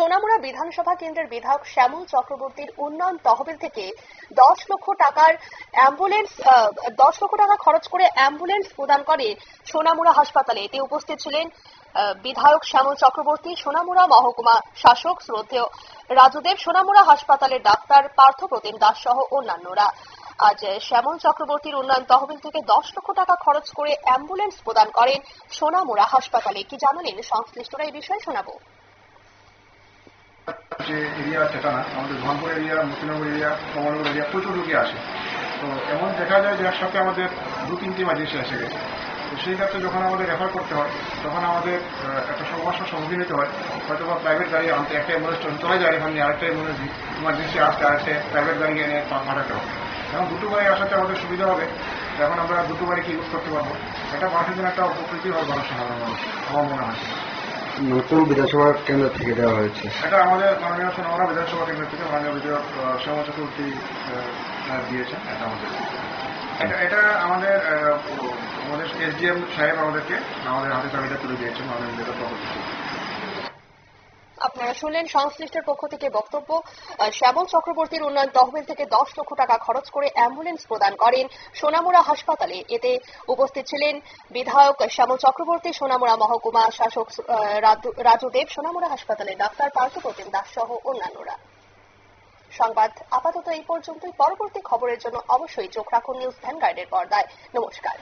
সোনামুড়া বিধানসভা কেন্দ্রের বিধায়ক শ্যামল চক্রবর্তীর উন্নয়ন তহবিল থেকে দশ লক্ষ টাকার অ্যাম্বুলেন্স দশ লক্ষ টাকা খরচ করে অ্যাম্বুলেন্স প্রদান করে সোনামুড়া হাসপাতালে। এতে উপস্থিত ছিলেন বিধায়ক শ্যামল চক্রবর্তী, সোনামুড়া মহকুমা শাসক শ্রদ্ধেয় রাজুদেব, সোনামুড়া হাসপাতালের ডাক্তার পার্থপ্রতিম দাস সহ অন্যান্যরা। আজ শ্যামল চক্রবর্তীর উন্নয়ন তহবিল থেকে দশ লক্ষ টাকা খরচ করে অ্যাম্বুলেন্স প্রদান করেন সোনামুড়া হাসপাতালে। কি জানালেন সংশ্লিষ্টরা এই বিষয়ে শোনাবো। যে এরিয়া সেটা না, আমাদের Dhanpur area Muslimnagar area Kamalnagar area প্রচুর রুগী আসে। তো এমন দেখা যায় যে একসাথে আমাদের দু তিনটি মাঝিসে এসে গেছে। তো সেই ক্ষেত্রে যখন আমাদের রেফার করতে হয়, তখন আমাদের একটা সমস্যার সম্মুখীন হতে হয়। হয়তো বা প্রাইভেট গাড়ি আনতে, একটা অ্যাম্বুলেন্স চলে যায়, এখানে আরেকটা অ্যাম্বুলেন্স ইমার্জেন্সি আসতে আরেকটা প্রাইভেট গাড়ি এনে পাঠাতে হবে। এখন দুটো গাড়ি আসাতে আমাদের সুবিধা হবে। এখন আমরা দুটো গাড়িকে ইউজ করতে পারব? এটা মানুষের জন্য একটা উপকৃতি হবে মানুষ মানুষ আমার মনে হয়। নতুন বিধানসভা কেন্দ্র থেকে দেওয়া হয়েছে। এটা আমাদের মাননীয় সোনামরা বিধানসভা কেন্দ্র থেকে মাননীয় বিধায়ক শ্যামা আহ, দিয়েছেন। এটা আমাদের। এটা আমাদের আমাদের এসডিএম সাহেব আমাদেরকে আমাদের হাতে চাবিটা তুলে দিয়েছেন মাননীয় বিধায়ক আপনারা শুনলেন সংশ্লিষ্টের পক্ষ থেকে বক্তব্য। শ্যামল চক্রবর্তীর উন্নয়ন তহবিল থেকে দশ লক্ষ টাকা খরচ করে অ্যাম্বুলেন্স প্রদান করেন সোনামুড়া হাসপাতালে। এতে উপস্থিত ছিলেন বিধায়ক শ্যামল চক্রবর্তী, সোনামুড়া মহকুমা শাসক রাজু- রাজুদেব, সোনামুড়া হাসপাতালে ডাক্তার পার্থপ্রতিম দাস সহ অন্যান্যরা। সংবাদ আপাতত এই পর্যন্তই। পরবর্তী খবরের জন্য অবশ্যই চোখ রাখুন নিউজ ভ্যানগার্ডের পর্দায়। নমস্কার।